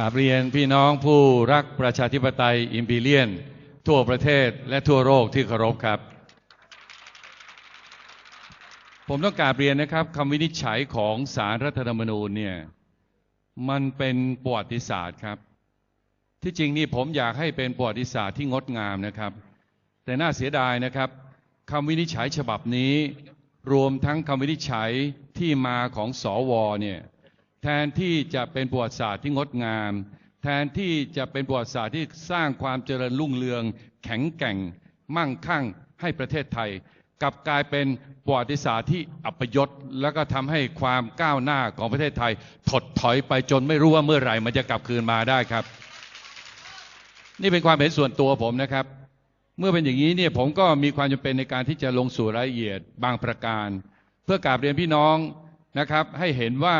กราบเรียนพี่น้องผู้รักประชาธิปไตยอิมพีเรียน ทั่วประเทศและทั่วโลกที่เคารพครับ ผมต้องกราบเรียนนะครับคำวินิจฉัยของสารรัฐธรรมนูญเนี่ยมันเป็นประวัติศาสตร์ครับ ที่จริงนี่ผมอยากให้เป็นประวัติศาสตร์ที่งดงามนะครับ แต่น่าเสียดายนะครับคำวินิจฉัยฉบับนี้ รวมทั้งคำวินิจฉัยที่มาของสอวเนี่ย แทนที่จะเป็นประวัติศาสตร์ที่งดงาม แทนที่จะเป็นประวัติศาสตร์ที่สร้างความเจริญรุ่งเรือง แข็งแกร่ง มั่งคั่งให้ประเทศไทยกลับกลายเป็นประวัติศาสตร์ที่อัปยศแล้วก็ทำให้ความก้าวหน้าของประเทศไทย ถดถอยไปจนไม่รู้ว่าเมื่อไหร่มันจะกลับคืนมาได้ครับ นี่เป็นความเห็นส่วนตัวผมนะครับ เมื่อเป็นอย่างนี้เนี่ยผมก็มีความจำเป็นในการที่จะลงสู่รายละเอียดบางประการ เพื่อกราบเรียนพี่น้องนะครับ ให้เห็นว่า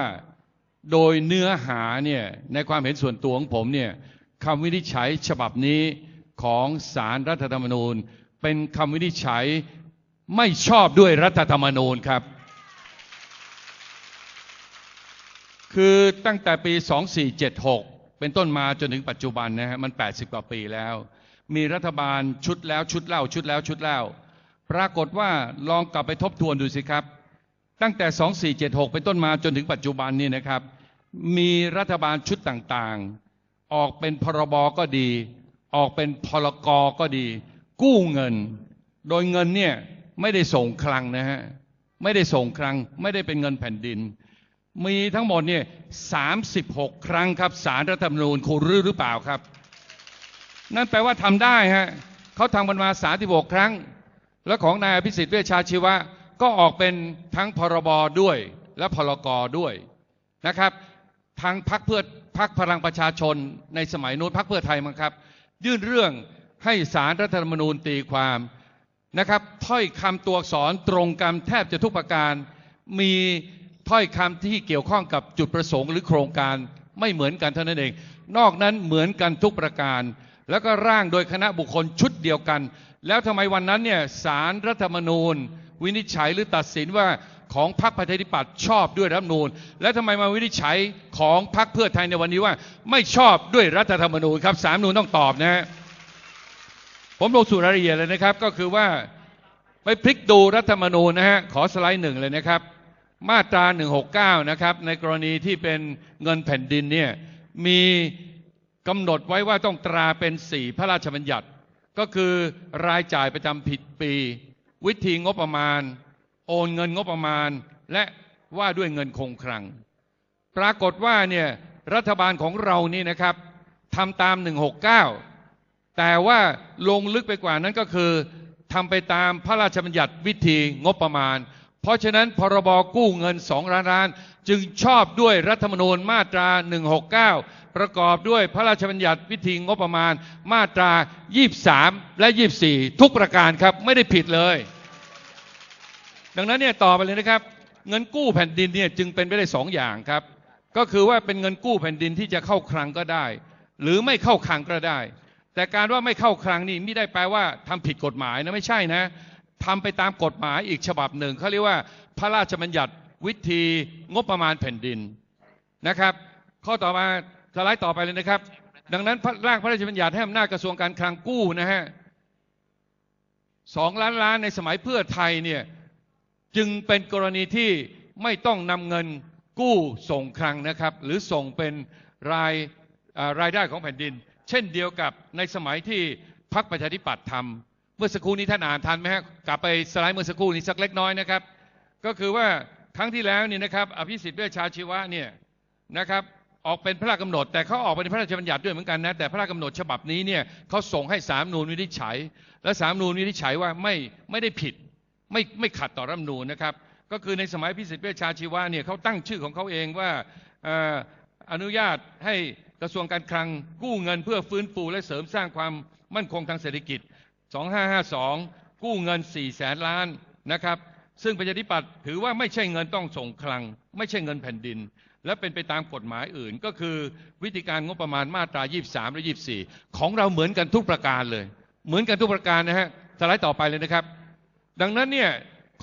โดยเนื้อหาเนี่ยในความเห็นส่วนตัวของผมเนี่ยคำวินิจฉัยฉบับนี้ของสารรัฐธรรมนูญ เป็นคำวินิจฉัยไม่ชอบด้วยรัฐธรรมนูญครับ คือตั้งแต่ปี 2476 เป็นต้นมาจนถึงปัจจุบันนะฮะมัน 80 กว่าปีแล้ว มีรัฐบาลชุดแล้วชุดเล่าชุดแล้วชุดเล่า ปรากฏว่าลองกลับไปทบทวนดูสิครับ ตั้งแต่ 2476 เป็นต้นมาจนถึงปัจจุบันนี่นะครับ มีรัฐบาลชุดต่างๆ ออกเป็นพรบก็ดี ออกเป็นพลกก็ดี กู้เงิน โดยเงินเนี่ยไม่ได้ส่งคลังนะฮะไม่ได้ส่งคลังไม่ได้เป็นเงินแผ่นดิน มีทั้งหมดเนี่ย36ครั้งครับสารรัฐธรรมนูญคุณรู้หรือเปล่าครับ นั่นแปลว่าทำได้ฮะเขาทำมันมา36ครั้ง แล้วของนายอภิสิทธิ์เวชชาชีวะก็ออกเป็นทั้งพรบด้วยและพลกด้วยนะครับ ทางพักเพื่อพักพลังประชาชนในสมัยนู้นพักเพื่อไทยมั้งครับ ยื่นเรื่องให้สารรัฐธรรมนูญตีความนะครับ ถ้อยคำตัวอักษรตรงกันแทบจะทุกประการ มีถ้อยคำที่เกี่ยวข้องกับจุดประสงค์หรือโครงการไม่เหมือนกันเท่านั้นเอง นอกนั้นเหมือนกันทุกประการ แล้วก็ร่างโดยคณะบุคคลชุดเดียวกัน แล้วทำไมวันนั้นเนี่ยสารรัฐธรรมนูญ วินิจฉัยหรือตัดสินว่า ของพรรคประชาธิปัตย์ชอบด้วยรัฐธรรมนูญ แล้วทำไมมาวินิจฉัยของพรรคเพื่อไทยในวันนี้ว่า ไม่ชอบด้วยรัฐธรรมนูญครับสามนูญต้องตอบนะฮะผมลงสู่รายละเอียดเลยนะครับ ก็คือว่าไปพลิกดูรัฐธรรมนูญนะฮะขอสไลด์หนึ่งเลยนะครับ มาตรา 169 นะครับ ในกรณีที่เป็นเงินแผ่นดินเนี่ยมีกำหนดไว้ว่าต้องตราเป็นสี่พระราชบัญญัติ ก็คือรายจ่ายประจำผิดปี วิธีงบประมาณ โอนเงินงบประมาณ และว่าด้วยเงินคงคลัง ปรากฏว่าเนี่ยรัฐบาลของเรานี่นะครับทำตาม 169 แต่ว่าลงลึกไปกว่านั้นก็คือทำไปตามพระราชบัญญัติวิธีงบประมาณ เพราะฉะนั้นพรบกู้เงิน2ล้านล้าน จึงชอบด้วยรัฐธรรมนูญมาตรา 169 ประกอบด้วยพระราชบัญญัติวิธีงบประมาณมาตรา 23 และ 24 ทุกประการครับไม่ได้ผิดเลย ดังนั้นเนี่ยต่อไปเลยนะครับ เงินกู้แผ่นดินเนี่ยจึงเป็นไปได้สองอย่างครับ ก็คือว่าเป็นเงินกู้แผ่นดินที่จะเข้าคลังก็ได้ หรือไม่เข้าคลังก็ได้ แต่การว่าไม่เข้าคลังนี่ไม่ได้แปลว่าทำผิดกฎหมายนะไม่ใช่นะทำไปตามกฎหมายอีกฉบับหนึ่งเขาเรียกว่าพระราชบัญญัติวิธีงบประมาณแผ่นดินนะครับ ข้อต่อมาสไลด์ต่อไปเลยนะครับ ดังนั้นพระร่างพระราชบัญญัติให้อำนาจกระทรวงการคลังกู้นะฮะสองล้านล้านในสมัยเพื่อไทยเนี่ย จึงเป็นกรณีที่ไม่ต้องนำเงินกู้ส่งคลังนะครับ หรือส่งเป็นรายรายได้ของแผ่นดิน เช่นเดียวกับในสมัยที่พรรคประชาธิปัตย์ทำเมื่อสักครู่นี้ท่านอ่านทันไหมฮะกลับไปสไลด์เมื่อสักครู่นี้สักเล็กน้อยนะครับ ก็คือว่าครั้งที่แล้วนี่นะครับ อภิสิทธิ์เวชชาชีวะเนี่ยนะครับออกเป็นพระราชกำหนด แต่เขาออกเป็นพระราชบัญญัติด้วยเหมือนกันนะแต่พระราชกำหนดฉบับนี้เนี่ยเขาส่งให้สามนูนวินิจฉัย และสามนูนวินิจฉัยว่าไม่ไม่ได้ผิด ไม่ไม่ขัดต่อรัฐธรรมนูญนะครับ ก็คือในสมัยพิสิทธิ์เวชชาชีวะเนี่ยเขาตั้งชื่อของเขาเองว่าเอ่ออนุญาตให้กระทรวงการคลังกู้เงินเพื่อฟื้นฟูและเสริมสร้างความมั่นคงทางเศรษฐกิจ 2552 กู้เงิน 4 แสนล้านนะครับ ซึ่งประชาธิปัตย์ถือว่าไม่ใช่เงินต้องส่งคลัง ไม่ใช่เงินแผ่นดิน และเป็นไปตามกฎหมายอื่น ก็คือวิธีการงบประมาณมาตรา 23 และ 24 ของเราเหมือนกันทุกประการเลย เหมือนกันทุกประการนะฮะสไลด์ต่อไปเลยนะครับ ดังนั้นเนี่ย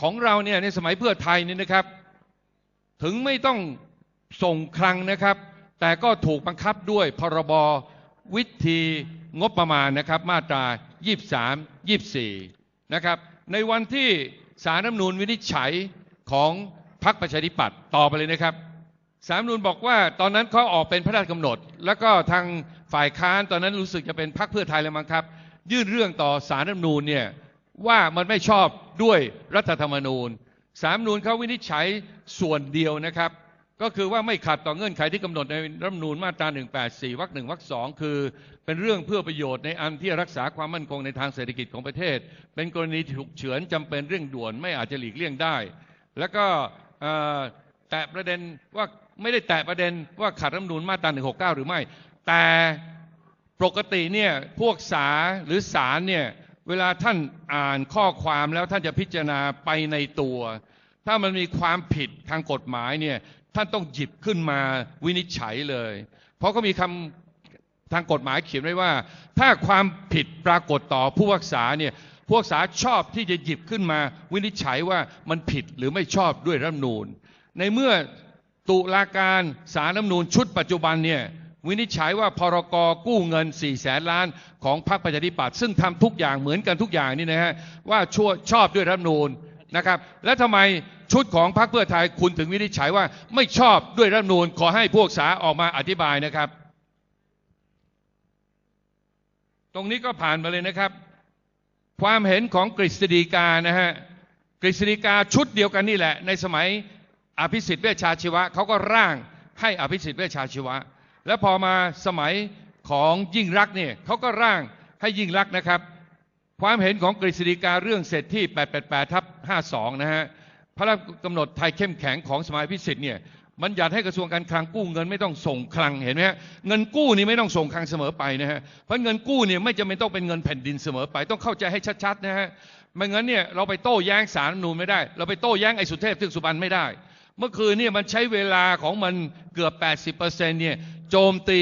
ของเราเนี่ยในสมัยเพื่อไทยเนี่ยนะครับ ถึงไม่ต้องส่งคลังนะครับ แต่ก็ถูกบังคับด้วยพรบวิธีงบประมาณนะครับ มาตรา 23 24 นะครับ ในวันที่สารรัฐมนูญวินิจฉัยของพรรคประชาธิปัตย์ต่อไปเลยนะครับสารรัฐมนูญบอกว่าตอนนั้นเขาออกเป็นพระราชกำหนด แล้วก็ทางฝ่ายค้านตอนนั้นรู้สึกจะเป็นพรรคเพื่อไทยเลยมั้งครับ ยื่นเรื่องต่อสารรัฐมนูญเนี่ย ว่ามันไม่ชอบด้วยรัฐธรรมนูญสามนูญเขาวินิจฉัยส่วนเดียวนะครับ ก็คือว่าไม่ขัดต่อเงื่อนไขที่กำหนดในรัฐธรรมนูญมาตรา 184 วรรคหนึ่งวรรคสองคือ เป็นเรื่องเพื่อประโยชน์ในอันที่รักษาความมั่นคงในทางเศรษฐกิจของประเทศ เป็นกรณีฉุกเฉินจำเป็นเร่งด่วนไม่อาจจะหลีกเลี่ยงได้ แล้วก็แตะประเด็นว่าไม่ได้แตะประเด็นว่าขัดรัฐธรรมนูญมาตรา 169 หรือไม่ แต่ปกติเนี่ยพวกสาหรือสารเนี่ย เวลาท่านอ่านข้อความแล้วท่านจะพิจารณาไปในตัว ถ้ามันมีความผิดทางกฎหมายเนี่ยท่านต้องหยิบขึ้นมาวินิจฉัยเลย เพราะก็มีคำทางกฎหมายเขียนไว้ว่า ถ้าความผิดปรากฏต่อผู้รักษาเนี่ยผู้รักษาชอบที่จะหยิบขึ้นมาวินิจฉัยว่ามันผิดหรือไม่ชอบด้วยรัฐมนูญในเมื่อตุลาการสารรัฐมนูญชุดปัจจุบันเนี่ย วินิจฉัยว่าพรกกู้เงิน4แสนล้านของพรรคประชาธิปัตย์ซึ่งทำทุกอย่างเหมือนกันทุกอย่างนี่นะฮะว่าชั่วชอบด้วยรัฐมนูญนะครับ และทำไมชุดของพรรคเพื่อไทยคุณถึงวินิจฉัยว่าไม่ชอบด้วยรัฐมนูญขอให้พวกสาออกมาอธิบายนะครับ ตรงนี้ก็ผ่านมาเลยนะครับ ความเห็นของกฤษฎีกานะฮะกฤษฎีกาชุดเดียวกันนี่แหละ ในสมัยอภิสิทธิ์เวชชาชีวะเขาก็ร่างให้อภิสิทธิ์เวชชาชีวะ แล้วพอมาสมัยของยิ่งรักเนี่ยเขาก็ร่างให้ยิ่งรักนะครับ ความเห็นของกฤษฎีกาเรื่องเสร็จที่ 888 ทับ 52 นะฮะพระราชกำหนดไทยเข้มแข็งของสมัยพิสิทธิ์เนี่ยมันอยากให้กระทรวงการคลังกู้เงินไม่ต้องส่งคลังเห็นไหมฮะเงินกู้นี่ไม่ต้องส่งคลังเสมอไปนะฮะเพราะเงินกู้เนี่ยไม่จำเป็นต้องเป็นเงินแผ่นดินเสมอไป ต้องเข้าใจให้ชัดๆนะฮะไม่งั้นเนี่ยเราไปโต้แย้งสารนูญไม่ได้ เราไปโต้แย้งไอ้สุเทพทือกสุบรรณไม่ได้ เมื่อคืนเนี่ยมันใช้เวลาของมันเกือบ 80%เนี่ยโจมตี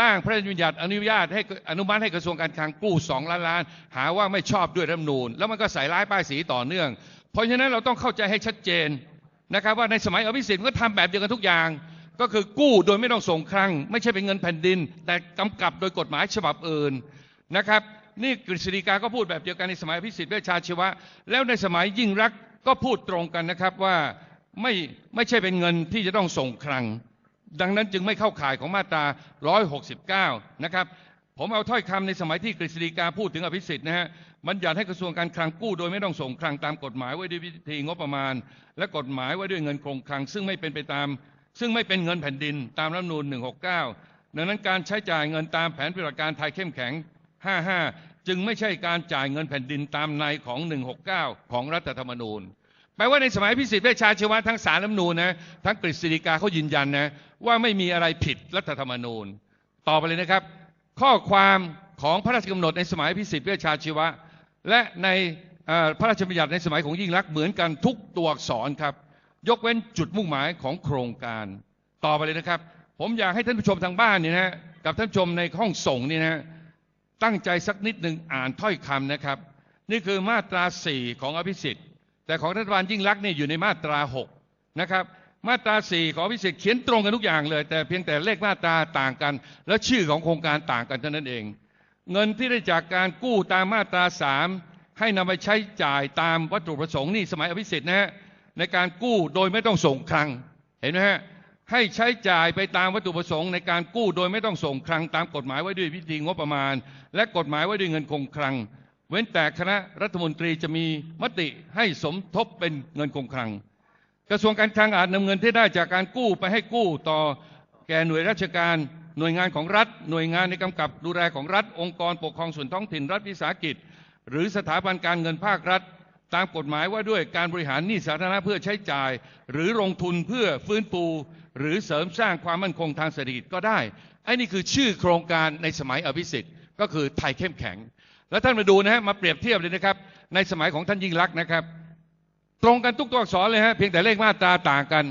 ร่างพระราชบัญญัติอนุญาตให้อนุมัติให้กระทรวงการคลังกู้สองล้านล้าน หาว่าไม่ชอบด้วยรัฐมนูญแล้วมันก็ใส่ร้ายป้ายสีต่อเนื่อง เพราะฉะนั้นเราต้องเข้าใจให้ชัดเจนนะครับว่าในสมัยอภิสิทธิ์ก็ทำแบบเดียวกันทุกอย่าง ก็คือกู้โดยไม่ต้องส่งคลัง ไม่ใช่เป็นเงินแผ่นดิน แต่กำกับโดยกฎหมายฉบับอื่นนะครับ นี่กฤษฎีกาก็พูดแบบเดียวกันในสมัยอภิสิทธิ์เวชชาชีวะ แล้วในสมัยยิ่งรักก็พูดตรงกันนะครับว่า ไม่ไม่ใช่เป็นเงินที่จะต้องส่งคลัง ดังนั้นจึงไม่เข้าข่ายของมาตรา 169 นะครับ ผมเอาถ้อยคำในสมัยที่กฤษฎีกาพูดถึงอภิสิทธิ์นะฮะมันอยากให้กระทรวงการคลังกู้โดยไม่ต้องส่งคลังตามกฎหมายไว้ด้วยวิธีงบประมาณ และกฎหมายไว้ด้วยเงินคงคลัง ซึ่งไม่เป็นไปตาม ซึ่งไม่เป็นเงินแผ่นดินตามรัฐธรรมนูญ 169 ดังนั้นการใช้จ่ายเงินตามแผนปฏิบัติการไทยเข้มแข็ง 55 จึงไม่ใช่การจ่ายเงินแผ่นดินตามในของ 169 ของรัฐธรรมนูญ แปลว่าในสมัยพิสิทธิ์เวชชาชีวะทั้งสารรัฐมนูญนะทั้งกฤษฎีกาเขายืนยันนะว่าไม่มีอะไรผิดรัฐธรรมนูญ ต่อไปเลยนะครับ ข้อความของพระราชกำหนดในสมัยพิสิทธิ์เวชชาชีวะ และในพระราชบัญญัติในสมัยของยิ่งรักษณ์เหมือนกันทุกตัวอักษรครับ ยกเว้นจุดมุ่งหมายของโครงการ ต่อไปเลยนะครับ ผมอยากให้ท่านผู้ชมทางบ้านเนี่ยนะกับท่านผู้ชมในห้องส่งนี่นะตั้งใจสักนิดหนึ่งอ่านถ้อยคำนะครับ นี่คือมาตรา4ของอภิสิทธิ์ แต่ของรัฐบาลยิ่งรักเนี่ยอยู่ในมาตรา6นะครับมาตรา 4 ของอภิสิทธิ์เขียนตรงกันทุกอย่างเลย แต่เพียงแต่เลขมาตราต่างกัน และชื่อของโครงการต่างกันเท่านั้นเอง เงินที่ได้จากการกู้ตามมาตรา 3 ให้นำไปใช้จ่ายตามวัตถุประสงค์นี่สมัยอภิสิทธิ์นะฮะในการกู้โดยไม่ต้องส่งคลังเห็นไหมฮะให้ใช้จ่ายไปตามวัตถุประสงค์ในการกู้โดยไม่ต้องส่งคลังตามกฎหมายไว้ด้วยวิธีงบประมาณ และกฎหมายไว้ด้วยเงินคงคลัง เว้นแต่คณะรัฐมนตรีจะมีมติให้สมทบเป็นเงินคงคลัง กระทรวงการคลังอาจนำเงินที่ได้จากการกู้ไปให้กู้ต่อแก่หน่วยราชการ หน่วยงานของรัฐ หน่วยงานในกำกับดูแลของรัฐ องค์กรปกครองส่วนท้องถิ่นรัฐวิสาหกิจ หรือสถาบันการเงินภาครัฐ ตามกฎหมายว่าด้วยการบริหารหนี้สาธารณะเพื่อใช้จ่าย หรือลงทุนเพื่อฟื้นฟูหรือเสริมสร้างความมั่นคงทางเศรษฐกิจก็ได้ไอ้นี่คือชื่อโครงการในสมัยอภิสิทธิ์ก็คือไทยเข้มแข็ง แล้วท่านมาดูนะฮะมาเปรียบเทียบเลยนะครับ ในสมัยของท่านยิ่งรักนะครับ ตรงกันทุกตัวอักษรเลยฮะเพียงแต่เลขมาตราต่างกัน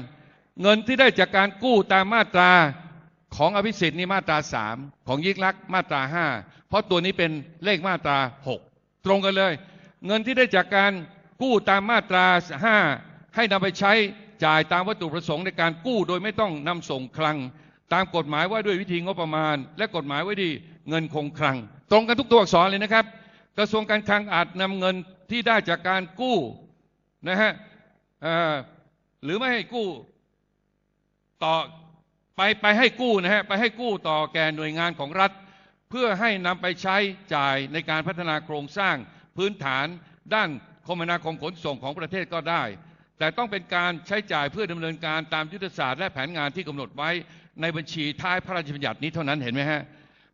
เงินที่ได้จากการกู้ตามมาตราของอภิสิทธิ์นี่มาตราสามของยิ่งรักมาตราห้าเพราะตัวนี้เป็นเลขมาตราหกตรงกันเลย เงินที่ได้จากการกู้ตามมาตราห้าให้นำไปใช้จ่ายตามวัตถุประสงค์ในการกู้โดยไม่ต้องนำส่งคลัง ตามกฎหมายว่าด้วยวิธีงบประมาณ และกฎหมายไว้ดีเงินคงคลัง ตรงกันทุกตัวอักษรเลยนะครับ กระทรวงการคลังอาจนำเงินที่ได้จากการกู้นะฮะหรือไม่ให้กู้ต่อไปไปให้กู้นะฮะไปให้กู้ต่อแก่หน่วยงานของรัฐ เพื่อให้นำไปใช้จ่ายในการพัฒนาโครงสร้างพื้นฐานด้านคมนาคมขนส่งของประเทศก็ได้ แต่ต้องเป็นการใช้จ่ายเพื่อดำเนินการตามยุทธศาสตร์และแผนงานที่กำหนดไว้ในบัญชีท้ายพระราชบัญญัตินี้เท่านั้นเห็นไหมฮะ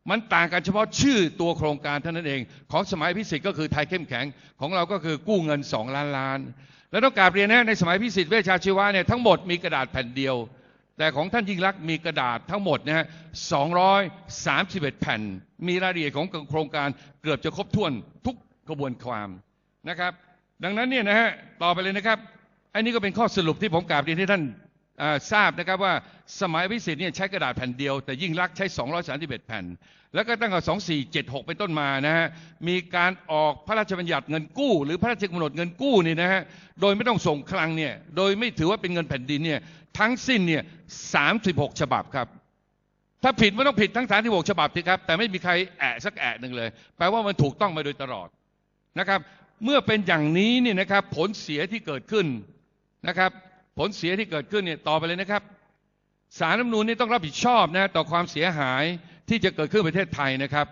มันต่างกันเฉพาะชื่อตัวโครงการเท่านั้นเอง ของสมัยพิสิทธิ์ก็คือไทยเข้มแข็ง ของเราก็คือกู้เงิน 2 ล้านล้าน แล้วต้องกราบเรียนนะในสมัยพิสิทธิ์เวชชาชีวะเนี่ยทั้งหมดมีกระดาษแผ่นเดียว แต่ของท่านยิ่งรักษมีกระดาษทั้งหมดนะฮะ231แผ่น มีรายละเอียดของโครงการเกือบจะครบถ้วนทุกกระบวนความนะครับ ดังนั้นเนี่ยนะฮะต่อไปเลยนะครับอันนี้ก็เป็นข้อสรุปที่ผมกราบเรียนให้ท่าน ทราบนะครับว่าสมัยพิสิทธิ์เนี่ยใช้กระดาษแผ่นเดียว แต่ยิ่งรักใช้ 231 แผ่น แล้วก็ตั้งแต่2476 เป็นต้นมานะฮะมีการออกพระราชบัญญัติเงินกู้ หรือพระราชกำหนดเงินกู้นี่นะฮะโดยไม่ต้องส่งคลังเนี่ยโดยไม่ถือว่าเป็นเงินแผ่นดินเนี่ยทั้งสิ้นเนี่ย36 ฉบับครับ ถ้าผิดไมันต้องผิดทั้ง 36 ฉบับสิครับ แต่ไม่มีใครแอะสักแอะหนึ่งเลยแปลว่ามันถูกต้องมาโดยตลอดนะครับ เมื่อเป็นอย่างนี้เนี่ยนะครับผลเสียที่เกิดขึ้นนะครับ ผลเสียที่เกิดขึ้นเนี่ยต่อไปเลยนะครับสารรัฐมนูญนี่ต้องรับผิดชอบนะต่อความเสียหายที่จะเกิดขึ้นประเทศไทยนะครับ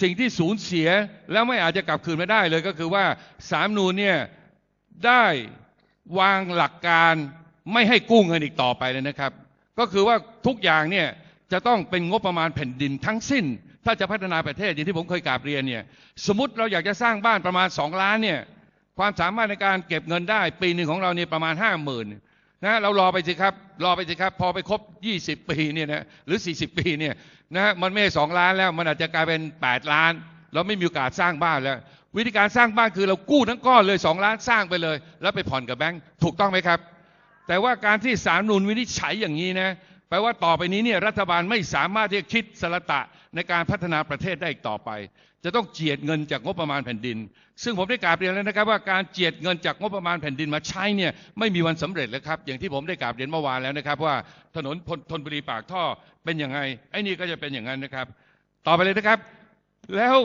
สิ่งที่สูญเสียแล้วไม่อาจจะกลับคืนมาได้เลยก็คือว่าสารรัฐธรรมนูญเนี่ยได้วางหลักการไม่ให้กู้เงินอีกต่อไปเลยนะครับ ก็คือว่าทุกอย่างเนี่ยจะต้องเป็นงบประมาณแผ่นดินทั้งสิ้น ถ้าจะพัฒนาประเทศอย่างที่ผมเคยกราบเรียนเนี่ยสมมติเราอยากจะสร้างบ้านประมาณ 2 ล้านเนี่ยความสามารถในการเก็บเงินได้ ปีหนึ่งของเราเนี่ยประมาณ 5 0,000น นะเรารอไปสิครับ รอไปสิครับ พอไปครบ 20 ปีเนี่ยนะหรือ 40 ปีเนี่ยนะมันไม่ใช่สองล้านแล้วมันอาจจะกลายเป็น 8 ล้าน เราไม่มีโอกาสสร้างบ้านแล้ว วิธีการสร้างบ้านคือเรากู้ทั้งก้อนเลย 2 ล้านสร้างไปเลย แล้วไปผ่อนกับแบงค์ถูกต้องไหมครับ แต่ว่าการที่สารนูนวินิจฉัยอย่างนี้นะ แปลว่าต่อไปนี้เนี่ยรัฐบาลไม่สามารถที่จะคิดสละตะในการพัฒนาประเทศได้อีกต่อไป จะต้องเจียดเงินจากงบประมาณแผ่นดิน ซึ่งผมได้กราบเรียนแล้วนะครับว่าการเจียดเงินจากงบประมาณแผ่นดินมาใช้เนี่ยไม่มีวันสำเร็จแล้วครับ อย่างที่ผมได้กราบเรียนเมื่อวานแล้วนะครับ ว่าถนนพลธนบุรีปากท่อเป็นยังไงไอ้นี่ก็จะเป็นอย่างนั้นนะครับ ต่อไปเลยนะครับ แล้ว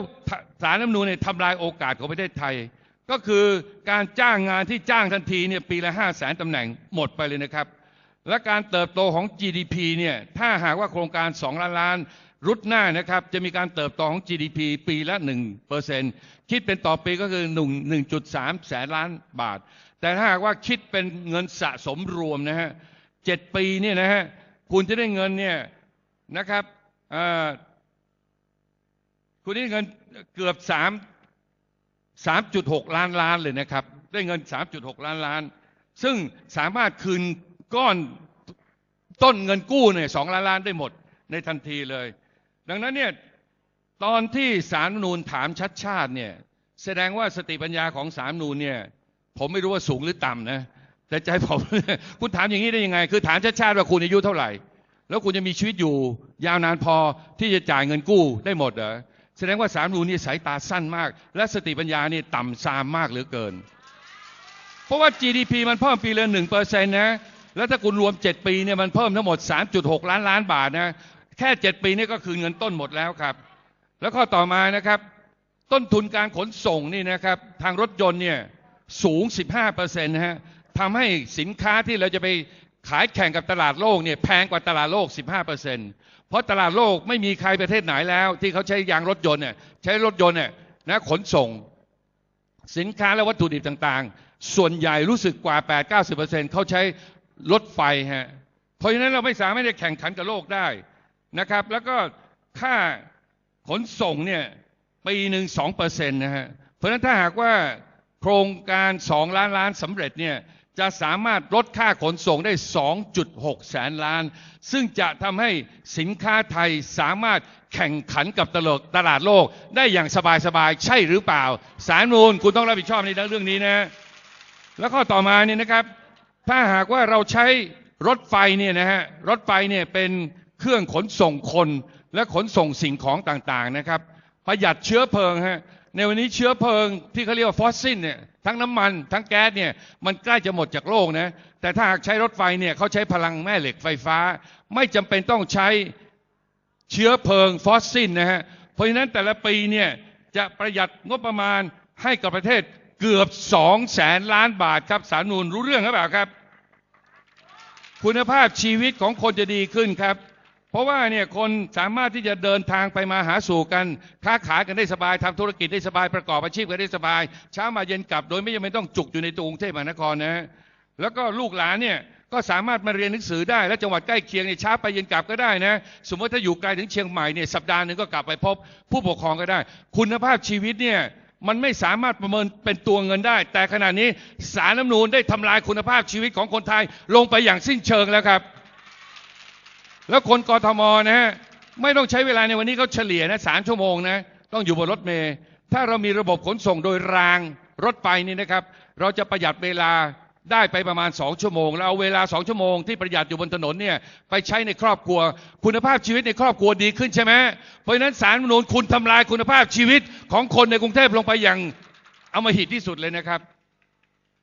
สารน้ำนูนเนี่ยทำลายโอกาสของประเทศไทย ก็คือการจ้างงานที่จ้างทันทีเนี่ยปีละห้าแสนตำแหน่งหมดไปเลยนะครับ และการเติบโตของ GDP เนี่ยถ้าหากว่าโครงการ 2 ล้านล้านรุดหน้านะครับจะมีการเติบโตของ GDP ปีละ1เปอร์เซ็นคิดเป็นต่อปีก็คือ1 1.3 แสนล้านบาท แต่ถ้าหากว่าคิดเป็นเงินสะสมรวมนะฮะเจ็ดปีเนี่ยนะฮะคุณจะได้เงินเนี่ยนะครับคุณได้เงินเกือบสามสามจุดหกล้านล้านเลยนะครับ ได้เงินสามจุดหกล้านล้าน ซึ่งสามารถคืน ก้อนต้นเงินกู้เนี่ยสองล้านล้านได้หมดในทันทีเลย ดังนั้นเนี่ยตอนที่สารนูนถามชัดชาติเนี่ยแสดงว่าสติปัญญาของสารนูนเนี่ยผมไม่รู้ว่าสูงหรือต่ำนะแต่ใจผมคุณถามอย่างนี้ได้ยังไง คือถามชัดชาติว่าคุณอายุเท่าไหร่ แล้วคุณจะมีชีวิตอยู่ ยาวนานพอที่จะจ่ายเงินกู้ได้หมดเหรอแสดงว่าสารนูนนี่สายตาสั้นมาก และสติปัญญานี่ต่ำซามมากเหลือเกิน เพราะว่า GDP มันเพิ่มปีละหนึ่งเปอร์เซ็นต์นะ แล้วถ้าคุณรวม 7 ปีเนี่ยมันเพิ่มทั้งหมด 3.6 ล้านล้านบาทนะแค่ 7 ปีนี่ก็คือเงินต้นหมดแล้วครับ แล้วข้อต่อมานะครับ ต้นทุนการขนส่งนี่นะครับทางรถยนต์เนี่ยสูง 15%นะฮะทำให้สินค้าที่เราจะไปขายแข่งกับตลาดโลกเนี่ยแพงกว่าตลาดโลก 15%เพราะตลาดโลกไม่มีใครประเทศไหนแล้ว ที่เขาใช้ยางรถยนต์เนี่ยใช้รถยนต์เนี่ยนะขนส่ง สินค้าและวัตถุดิบต่างๆ ส่วนใหญ่รู้สึกกว่า 8-90%เขาใช้ รถไฟฮะเพราะฉะนั้นเราไม่สามารถจะแข่งขันกับโลกได้นะครับ แล้วก็ค่าขนส่งเนี่ยปีหนึ่งสองเปอร์เซ็นต์นะฮะเพราะฉะนั้นถ้าหากว่าโครงการสองล้านล้านสำเร็จเนี่ยจะสามารถลดค่าขนส่งได้ 2.6 แสนล้าน ซึ่งจะทำให้สินค้าไทยสามารถแข่งขันกับตลาดตลาดโลก ได้อย่างสบายๆ ใช่หรือเปล่า สารนูนคุณต้องรับผิดชอบในเรื่องนี้นะ แล้วข้อต่อมาเนี่ยนะครับ ถ้าหากว่าเราใช้รถไฟเนี่ยนะฮะรถไฟเนี่ยเป็นเครื่องขนส่งคนและขนส่งสิ่งของต่างๆนะครับ ประหยัดเชื้อเพลิงฮะในวันนี้เชื้อเพลิงที่เขาเรียกว่าฟอสซิลเนี่ยทั้งน้ำมันทั้งแก๊สเนี่ยมันใกล้จะหมดจากโลกนะแต่ถ้าหากใช้รถไฟเนี่ยเขาใช้พลังแม่เหล็กไฟฟ้า ไม่จำเป็นต้องใช้เชื้อเพลิงฟอสซิลนะฮะเพราะฉะนั้นแต่ละปีเนี่ยจะประหยัดงบประมาณให้กับประเทศ เกือบสองแสนล้านบาทครับสารนูนรู้เรื่องหรือเปล่าครับ คุณภาพชีวิตของคนจะดีขึ้นครับ เพราะว่าเนี่ยคนสามารถที่จะเดินทางไปมาหาสู่กัน ค้าขายกันได้สบายทำธุรกิจได้สบายประกอบอาชีพกันได้สบาย เช้ามาเย็นกลับ โดยไม่จำเป็นต้องจุกอยู่ในตัวกรุงเทพมหานครนะฮะแล้วก็ลูกหลานเนี่ยก็สามารถมาเรียนหนังสือได้ และจังหวัดใกล้เคียงเนี่ยเช้าไปเย็นกลับก็ได้นะ สมมติถ้าอยู่ไกลถึงเชียงใหม่เนี่ยสัปดาห์หนึ่งก็กลับไปพบผู้ปกครองก็ได้ คุณภาพชีวิตเนี่ย มันไม่สามารถประเมินเป็นตัวเงินได้ แต่ขณะนี้สารน้ำนูนได้ทำลายคุณภาพชีวิตของคนไทยลงไปอย่างสิ้นเชิงแล้วครับ แล้วคนกทมนะฮะไม่ต้องใช้เวลาในวันนี้เขาเฉลี่ยนะสามชั่วโมงนะต้องอยู่บนรถเมล์ถ้าเรามีระบบขนส่งโดยรางรถไฟนี่นะครับ เราจะประหยัดเวลา ได้ไปประมาณ 2 ชั่วโมง แล้วเอาเวลา 2 ชั่วโมงที่ประหยัดอยู่บนถนนเนี่ยไปใช้ในครอบครัว คุณภาพชีวิตในครอบครัวดีขึ้นใช่ไหมเพราะฉะนั้นสารมนูญคุณทำลายคุณภาพชีวิตของคนในกรุงเทพลงไปอย่างเอำมาหิตที่สุดเลยนะครับ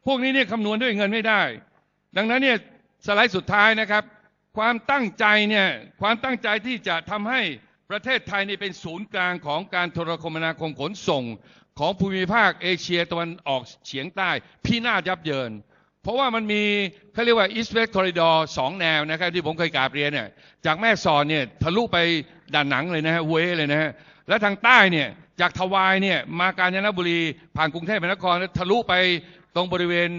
พวกนี้เนี่ยคำนวณด้วยเงินไม่ได้ ดังนั้นเนี่ยสไลด์สุดท้ายนะครับ ความตั้งใจเนี่ยความตั้งใจที่จะทำให้ประเทศไทยนี่เป็นศูนย์กลางของการโทรคมนาคมขนส่ง ของภูมิภาคเอเชียตะวันออกเฉียงใต้พินาศยับเยิน เพราะว่ามันมีเขาเรียกว่า East West Corridor สองแนวนะครับ ที่ผมเคยกราบเรียนเนี่ยจากแม่สอดเนี่ยทะลุไปด่านหนังเลยนะฮะเวเลยนะฮะและทางใต้เนี่ยจากทวายเนี่ยมากาญจนบุรีผ่านกรุงเทพมหานครแล้วทะลุไปตรงบริเวณ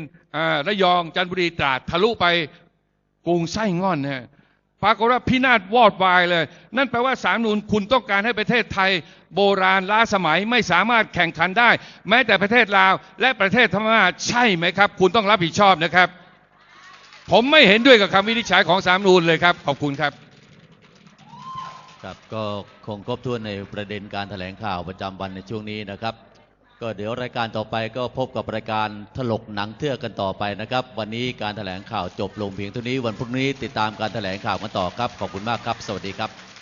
ระยองจันทบุรีตราดทะลุไปกรุงไส้ง่อนนะฮะ ปรากฏว่าพินาศวอดวายเลย นั่นแปลว่าสามนูนคุณต้องการให้ประเทศไทย โบราณล้าสมัยไม่สามารถแข่งขันได้ แม้แต่ประเทศลาว และประเทศพม่าใช่ไหมครับ คุณต้องรับผิดชอบนะครับ ผมไม่เห็นด้วยกับคำวินิจฉัยของสามนูนเลยครับ ขอบคุณครับครับก็คงครบถ้วนในประเด็นการแถลงข่าวประจำวันในช่วงนี้นะครับ ก็เดี๋ยวรายการต่อไปก็พบกับรายการถลกหนังเทือกกันต่อไปนะครับ วันนี้การแถลงข่าวจบลงเพียงเท่านี้วันพรุ่งนี้ติดตามการแถลงข่าวกันต่อครับ ขอบคุณมากครับ สวัสดีครับ